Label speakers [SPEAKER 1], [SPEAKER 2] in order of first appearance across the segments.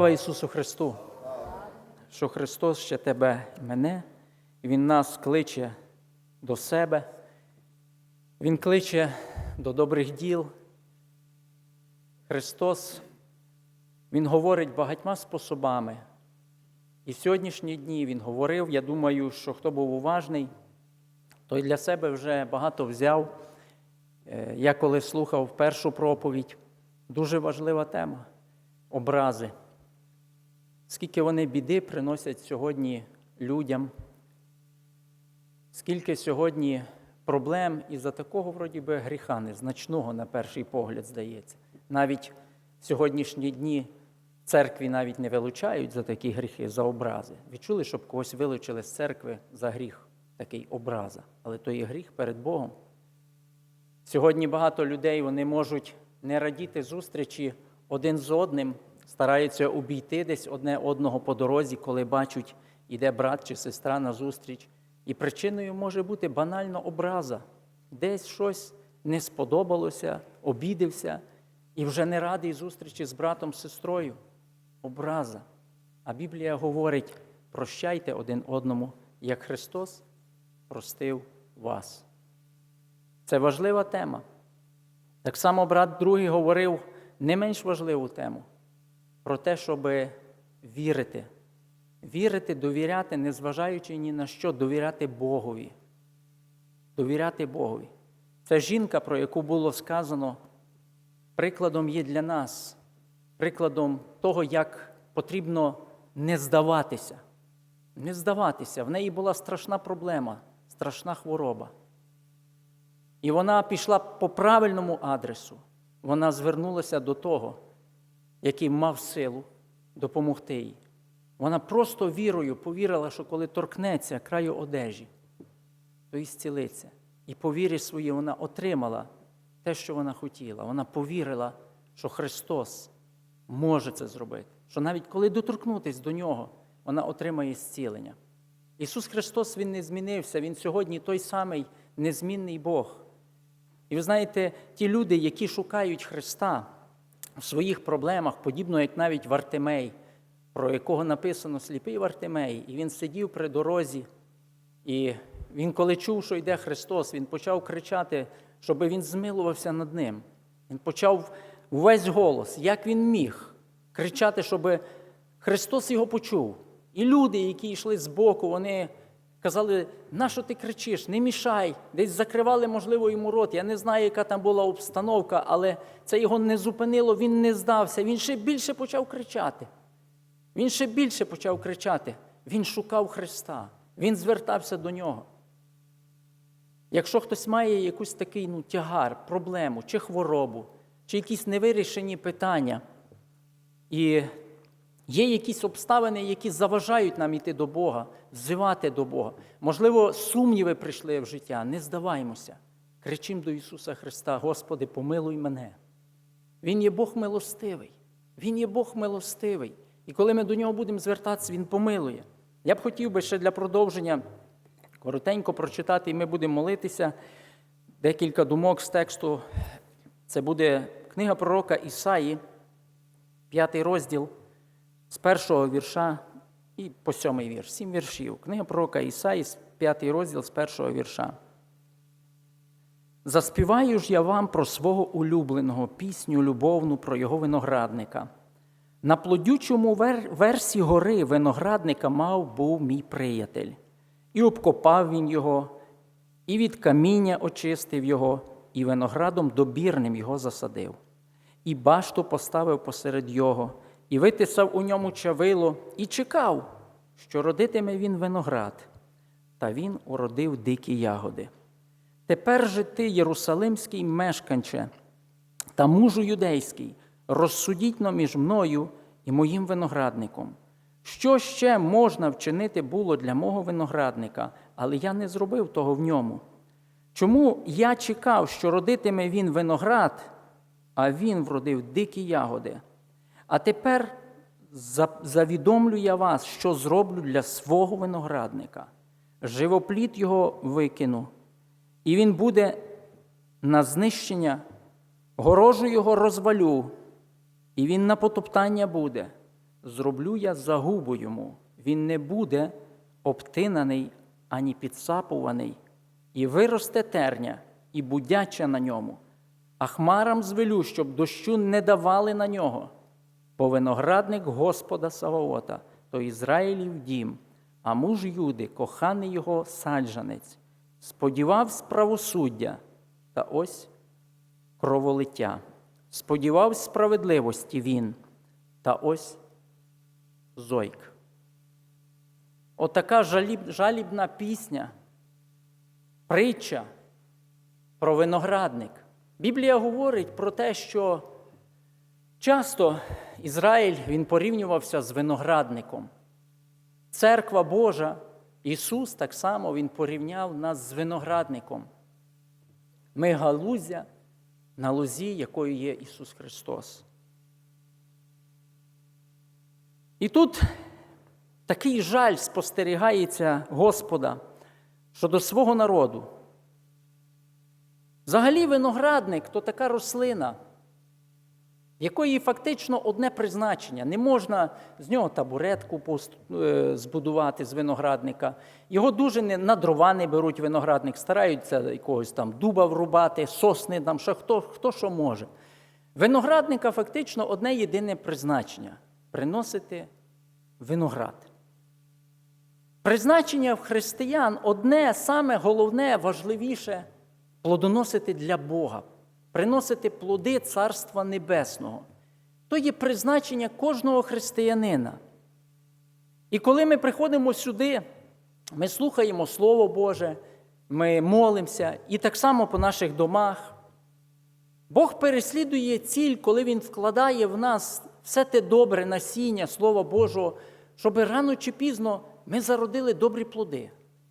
[SPEAKER 1] Слава Ісусу Христу, що Христос ще тебе і мене, і Він нас кличе до себе, Він кличе до добрих діл. Христос, Він говорить багатьма способами. І в сьогоднішні дні Він говорив, я думаю, що хто був уважний, той для себе вже багато взяв. Е, Я коли слухав першу проповідь, дуже важлива тема образи. Скільки вони біди приносять сьогодні людям, скільки сьогодні проблем із-за такого, вроді би, гріха незначного, на перший погляд, здається. Навіть в сьогоднішні дні церкві навіть не вилучають за такі гріхи, за образи. Відчули, щоб когось вилучили з церкви за гріх, такий образа. Але то є гріх перед Богом. Сьогодні багато людей вони можуть не радіти зустрічі один з одним, стараються обійти десь одне одного по дорозі, коли бачать, іде брат чи сестра на зустріч. І причиною може бути банально образа. Десь щось не сподобалося, обідився, і вже не радий зустрічі з братом, сестрою. Образа. А Біблія говорить: прощайте один одному, як Христос простив вас. Це важлива тема. Так само брат другий говорив не менш важливу тему про те, щоб вірити. Вірити, довіряти, незважаючи ні на що, довіряти Богові. Довіряти Богові. Це жінка, про яку було сказано, прикладом є для нас, прикладом того, як потрібно не здаватися. Не здаватися. В неї була страшна проблема, страшна хвороба. І вона пішла по правильному адресу. Вона звернулася до того, який мав силу допомогти їй. Вона просто вірою повірила, що коли торкнеться краю одежі, то і зцілиться. І по вірі своїй вона отримала те, що вона хотіла. Вона повірила, що Христос може це зробити. Що навіть коли доторкнутися до нього, вона отримає зцілення. Ісус Христос Він не змінився, Він сьогодні той самий незмінний Бог. І ви знаєте, ті люди, які шукають Христа в своїх проблемах, подібно як навіть Вартимей, про якого написано сліпий Вартимей, і він сидів при дорозі, і він, коли чув, що йде Христос, він почав кричати, щоб він змилувався над ним. Він почав увесь голос, як він міг кричати, щоб Христос його почув. І люди, які йшли збоку, вони казали, нащо ти кричиш, не мішай, десь закривали, можливо, йому рот. Я не знаю, яка там була обстановка, але це його не зупинило, він не здався. Він ще більше почав кричати. Він ще більше почав кричати. Він шукав Христа, він звертався до нього. Якщо хтось має якийсь такий ну, тягар, проблему, чи хворобу, чи якісь невирішені питання, і є якісь обставини, які заважають нам йти до Бога, взивати до Бога. Можливо, сумніви прийшли в життя, не здаваймося. Кричимо до Ісуса Христа, Господи, помилуй мене. Він є Бог милостивий. Він є Бог милостивий. І коли ми до нього будемо звертатися, Він помилує. Я б хотів би ще для продовження коротенько прочитати, і ми будемо молитися. Декілька думок з тексту. Це буде книга пророка Ісаї, п'ятий розділ, з першого вірша і по сьомий вірш. Сім віршів. Книга пророка Ісаї, п'ятий розділ з першого вірша. Заспіваю ж я вам про свого улюбленого пісню любовну про його виноградника. На плодючому вер... версі гори виноградника мав був мій приятель, і обкопав він його, і від каміння очистив його, і виноградом добірним його засадив, і башту поставив посеред його, і витисав у ньому чавило, і чекав, що родитиме він виноград, та він уродив дикі ягоди. Тепер же ти, Єрусалимський мешканче та мужу юдейський, розсудіть між мною і моїм виноградником. Що ще можна вчинити було для мого виноградника, але я не зробив того в ньому. Чому я чекав, що родитиме він виноград, а він вродив дикі ягоди? А тепер завідомлю я вас, що зроблю для свого виноградника. Живоплід його викину, і він буде на знищення, горожу його розвалю, і він на потоптання буде. зроблю я загубу йому. Він не буде обтинаний ані підсапуваний, і виросте терня, і будяча на ньому. А хмарам звелю, щоб дощу не давали на нього. Бо виноградник Господа Саваота, то Ізраїлів дім, а муж Юди, коханий його саджанець, сподівався правосуддя, та ось кроволиття. Сподівався справедливості він, та ось зойк. Отака жаліб, жалібна пісня, притча про виноградник. Біблія говорить про те, що часто Ізраїль він порівнювався з виноградником. Церква Божа, Ісус так само Він порівняв нас з виноградником. Ми галузя на лозі, якою є Ісус Христос. І тут такий жаль спостерігається Господа щодо свого народу. Взагалі, виноградник то така рослина, якої фактично одне призначення. Не можна з нього табуретку е, збудувати з виноградника. Його дуже не, на дрова не беруть виноградник, стараються якогось там дуба врубати, сосни, там, що, хто, хто що може. Виноградника фактично одне єдине призначення приносити виноград. Призначення в християн одне саме головне, важливіше плодоносити для Бога, приносити плоди Царства Небесного. То є призначення кожного християнина. І коли ми приходимо сюди, ми слухаємо Слово Боже, ми молимося, і так само по наших домах. Бог переслідує ціль, коли Він вкладає в нас все те добре насіння Слова Божого, щоб рано чи пізно ми зародили добрі плоди.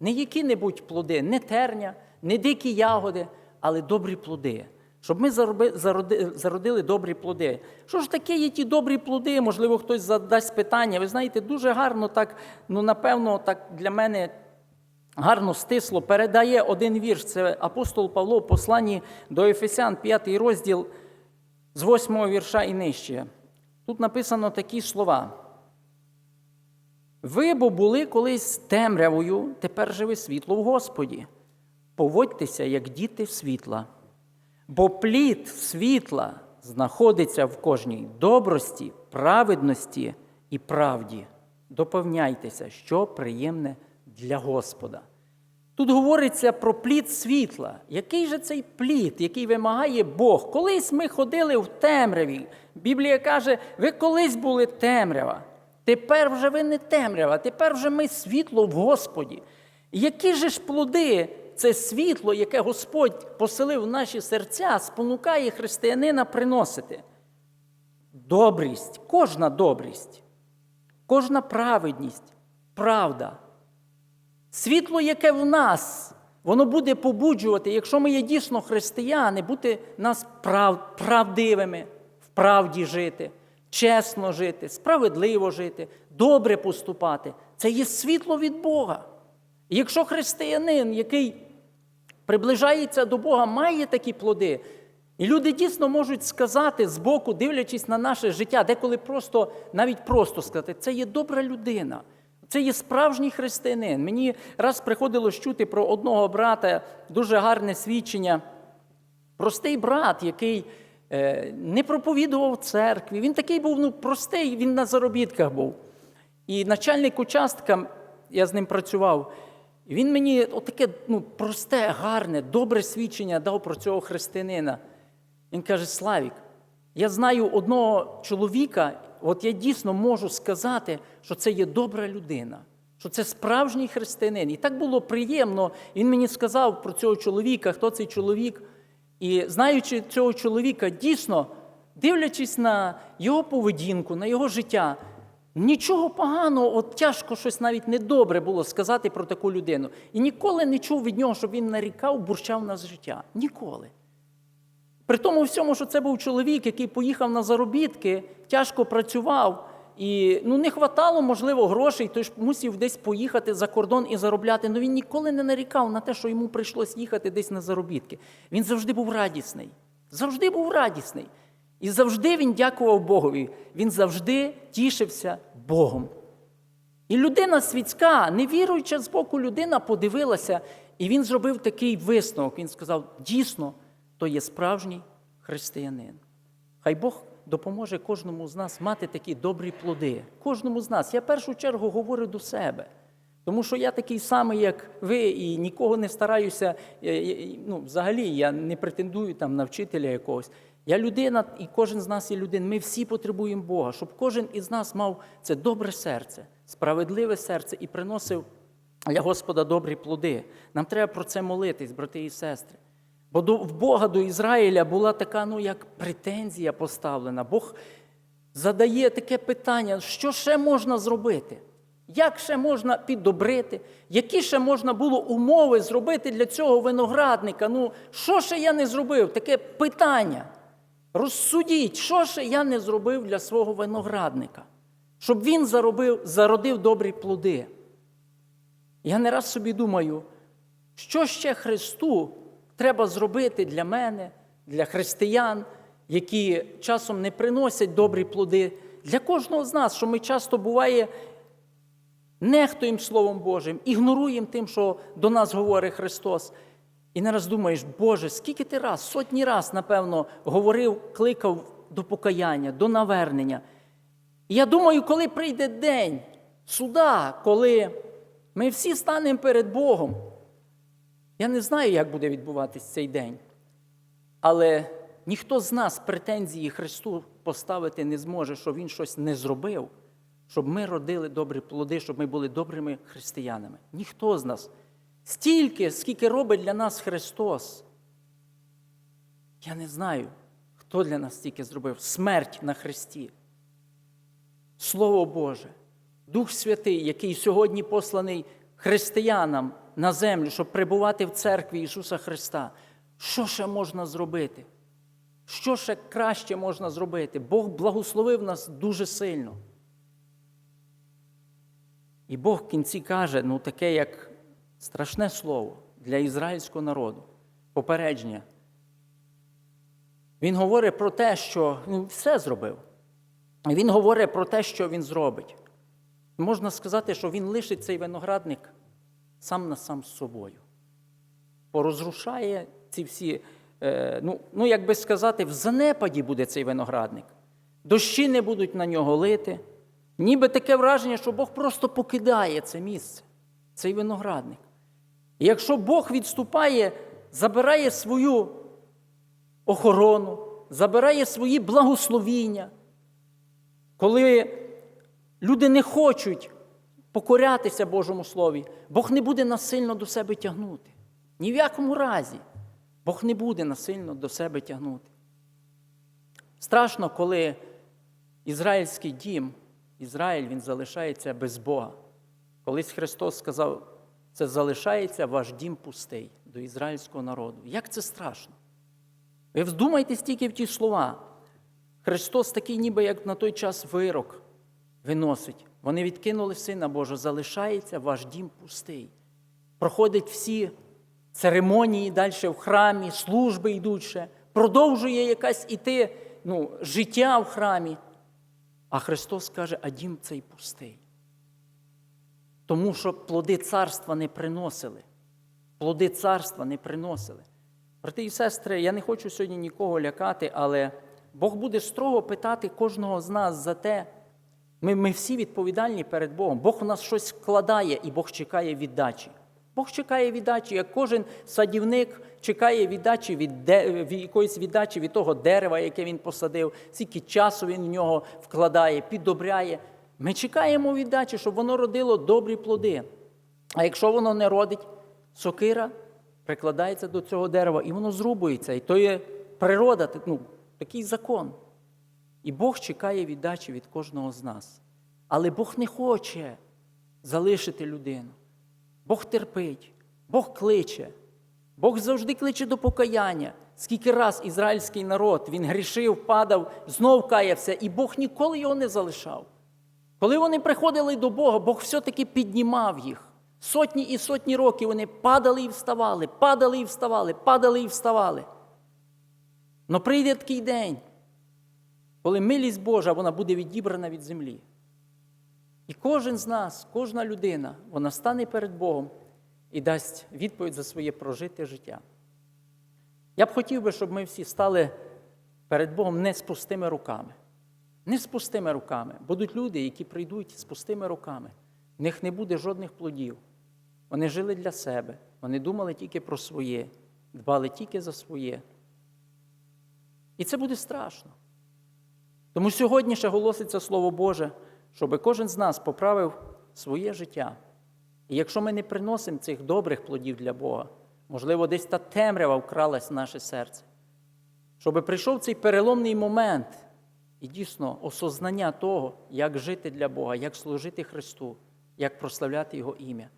[SPEAKER 1] Не які-небудь плоди, не терня, не дикі ягоди, але добрі плоди. Щоб ми зародили добрі плоди. Що ж таке є ті добрі плоди? Можливо, хтось задасть питання. Ви знаєте, дуже гарно так, ну напевно, так для мене гарно стисло передає один вірш. Це апостол Павло в посланні до Ефесян, 5 розділ з 8 вірша і нижче. Тут написано такі слова. Ви бо були колись темрявою, тепер же ви світло в Господі. Поводьтеся, як діти світла. Бо плід світла знаходиться в кожній добрості, праведності і правді. Доповняйтеся, що приємне для Господа. Тут говориться про плід світла. Який же цей плід, який вимагає Бог? Колись ми ходили в темряві. Біблія каже, ви колись були темрява. Тепер вже ви не темрява, тепер вже ми світло в Господі. Які же ж плоди це світло, яке Господь поселив в наші серця, спонукає християнина приносити? Добрість, кожна добрість, кожна праведність, правда. Світло, яке в нас, воно буде побуджувати, якщо ми є дійсно християни, бути нас прав, правдивими, в правді жити, чесно жити, справедливо жити, добре поступати. Це є світло від Бога. І якщо християнин, який приближається до Бога, має такі плоди, і люди дійсно можуть сказати з боку, дивлячись на наше життя, деколи просто, навіть просто сказати, це є добра людина. Це є справжній християнин. Мені раз приходилось чути про одного брата дуже гарне свідчення. Простий брат, який е, не проповідував церкві. Він такий був ну, простий, він на заробітках був. І начальник участка, я з ним працював, і він мені отаке ну, просте, гарне, добре свідчення дав про цього християнина. Він каже: Славік, я знаю одного чоловіка, от я дійсно можу сказати, що це є добра людина, що це справжній християнин. І так було приємно. Він мені сказав про цього чоловіка, хто цей чоловік. І знаючи цього чоловіка, дійсно, дивлячись на його поведінку, на його життя, нічого поганого, от тяжко щось навіть недобре було сказати про таку людину. І ніколи не чув від нього, щоб він нарікав, бурчав на життя. Ніколи. При тому всьому, що це був чоловік, який поїхав на заробітки, тяжко працював, і ну, не хватало, можливо, грошей, тож мусив десь поїхати за кордон і заробляти. але він ніколи не нарікав на те, що йому прийшлось їхати десь на заробітки. Він завжди був радісний. Завжди був радісний. І завжди він дякував Богові. Він завжди тішився Богом. І людина світська, невіруюча з боку людина, подивилася, і він зробив такий висновок. Він сказав: дійсно, то є справжній християнин. Хай Бог допоможе кожному з нас мати такі добрі плоди. Кожному з нас. Я в першу чергу говорю до себе. Тому що я такий самий, як ви, і нікого не стараюся. е, е, Ну, взагалі, я не претендую там на вчителя якогось. Я людина, і кожен з нас є людина. Ми всі потребуємо Бога, щоб кожен із нас мав це добре серце, справедливе серце і приносив для Господа добрі плоди. Нам треба про це молитись, брати і сестри. Бо в Бога до Ізраїля була така, ну як претензія поставлена. Бог задає таке питання, що ще можна зробити? Як ще можна піддобрити? Які ще можна було умови зробити для цього виноградника? Ну, що ще я не зробив? Таке питання. Розсудіть, що ще я не зробив для свого виноградника, щоб він заробив, зародив добрі плоди. Я не раз собі думаю, що ще Христу треба зробити для мене, для християн, які часом не приносять добрі плоди, для кожного з нас, що ми часто буває нехтуємо Словом Божим, ігноруємо тим, що до нас говорить Христос. І не раз думаєш, Боже, скільки ти раз, сотні раз, напевно, говорив, кликав до покаяння, до навернення. І я думаю, коли прийде день суда, коли ми всі станемо перед Богом, я не знаю, як буде відбуватись цей день, але ніхто з нас претензії Христу поставити не зможе, що Він щось не зробив, щоб ми родили добрі плоди, щоб ми були добрими християнами. Ніхто з нас. Стільки, скільки робить для нас Христос. Я не знаю, хто для нас стільки зробив. Смерть на Христі. Слово Боже, Дух Святий, який сьогодні посланий християнам на землю, щоб прибувати в церкві Ісуса Христа. Що ще можна зробити? Що ще краще можна зробити? Бог благословив нас дуже сильно. І Бог в кінці каже, ну таке, як страшне слово для ізраїльського народу, попередження. Він говорить про те, що він все зробив. Він говорить про те, що він зробить. Можна сказати, що він лишить цей виноградник сам на сам з собою. Порозрушає ці всі, е, ну, ну, як би сказати, в занепаді буде цей виноградник. Дощі не будуть на нього лити. Ніби таке враження, що Бог просто покидає це місце, цей виноградник. І якщо Бог відступає, забирає свою охорону, забирає свої благословіння, коли люди не хочуть покорятися Божому Слові, Бог не буде насильно до себе тягнути. Ні в якому разі Бог не буде насильно до себе тягнути. Страшно, коли ізраїльський дім, Ізраїль він залишається без Бога. Колись Христос сказав, це залишається ваш дім пустий до ізраїльського народу. Як це страшно? Ви вдумайтесь тільки в ті слова. Христос такий, ніби як на той час вирок виносить. Вони відкинули Сина Божого, залишається ваш дім пустий. Проходять всі церемонії далі в храмі, служби йдуть ще, продовжує якась іти ну, життя в храмі. А Христос каже, а дім цей пустий. Тому що плоди царства не приносили. Плоди царства не приносили. Брати і сестри, я не хочу сьогодні нікого лякати, але Бог буде строго питати кожного з нас за те. Ми, ми всі відповідальні перед Богом. Бог у нас щось вкладає, і Бог чекає віддачі. Бог чекає віддачі, як кожен садівник чекає віддачі від, де, від якоїсь віддачі від того дерева, яке він посадив, скільки часу він в нього вкладає, піддобряє. Ми чекаємо віддачі, щоб воно родило добрі плоди. А якщо воно не родить, сокира прикладається до цього дерева, і воно зрубується. І то є природа, ну, такий закон. І Бог чекає віддачі від кожного з нас. Але Бог не хоче залишити людину. Бог терпить, Бог кличе, Бог завжди кличе до покаяння. Скільки раз ізраїльський народ він грішив, падав, знов каявся, і Бог ніколи його не залишав. Коли вони приходили до Бога, Бог все-таки піднімав їх. Сотні і сотні років вони падали і вставали, падали і вставали, падали і вставали. Но прийде такий день, коли милість Божа вона буде відібрана від землі. І кожен з нас, кожна людина, вона стане перед Богом і дасть відповідь за своє прожите життя. Я б хотів би, щоб ми всі стали перед Богом не з пустими руками. Не з пустими руками. Будуть люди, які прийдуть з пустими руками. В них не буде жодних плодів. Вони жили для себе, вони думали тільки про своє, дбали тільки за своє. І це буде страшно. Тому сьогодні ще голоситься Слово Боже, щоб кожен з нас поправив своє життя. І якщо ми не приносимо цих добрих плодів для Бога, можливо, десь та темрява вкралась в наше серце, щоб прийшов цей переломний момент і дійсно осознання того, як жити для Бога, як служити Христу, як прославляти Його ім'я.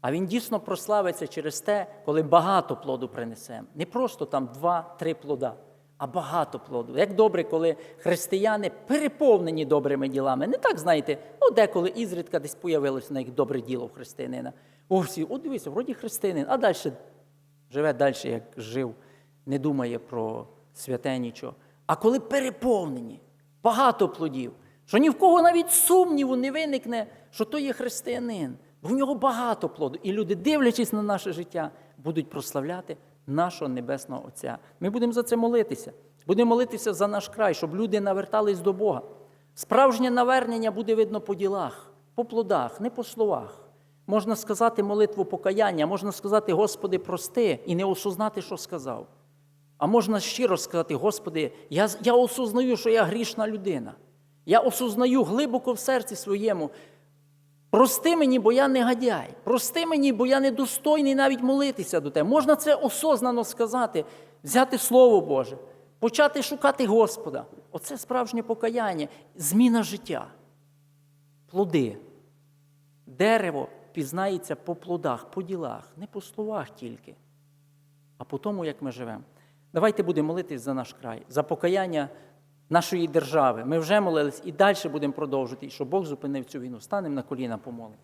[SPEAKER 1] А Він дійсно прославиться через те, коли багато плоду принесемо. Не просто там два-три плода, а багато плоду. Як добре, коли християни переповнені добрими ділами. Не так, знаєте, ну деколи ізрідка десь появилось на них добре діло в християнина. О, всі, о, дивися, вроді християнин, а далі живе далі, як жив, не думає про святе нічого. А коли переповнені, багато плодів, що ні в кого навіть сумніву не виникне, що то є християнин, бо в нього багато плоду. І люди, дивлячись на наше життя, будуть прославляти нашого Небесного Отця. Ми будемо за це молитися. Будемо молитися за наш край, щоб люди навертались до Бога. Справжнє навернення буде видно по ділах, по плодах, не по словах. Можна сказати молитву покаяння, можна сказати, Господи, прости, і не осознати, що сказав. А можна щиро сказати, Господи, я, я осознаю, що я грішна людина. Я осознаю глибоко в серці своєму. Прости мені, бо я негодяй. Прости мені, бо я недостойний навіть молитися до тебе. Можна це осознано сказати, взяти Слово Боже, почати шукати Господа. Оце справжнє покаяння, зміна життя. Плоди. Дерево пізнається по плодах, по ділах, не по словах тільки, а по тому, як ми живемо. Давайте будемо молитись за наш край, за покаяння нашої держави. Ми вже молились і далі будемо продовжувати, і щоб Бог зупинив цю війну. Станемо на коліна, помолимо.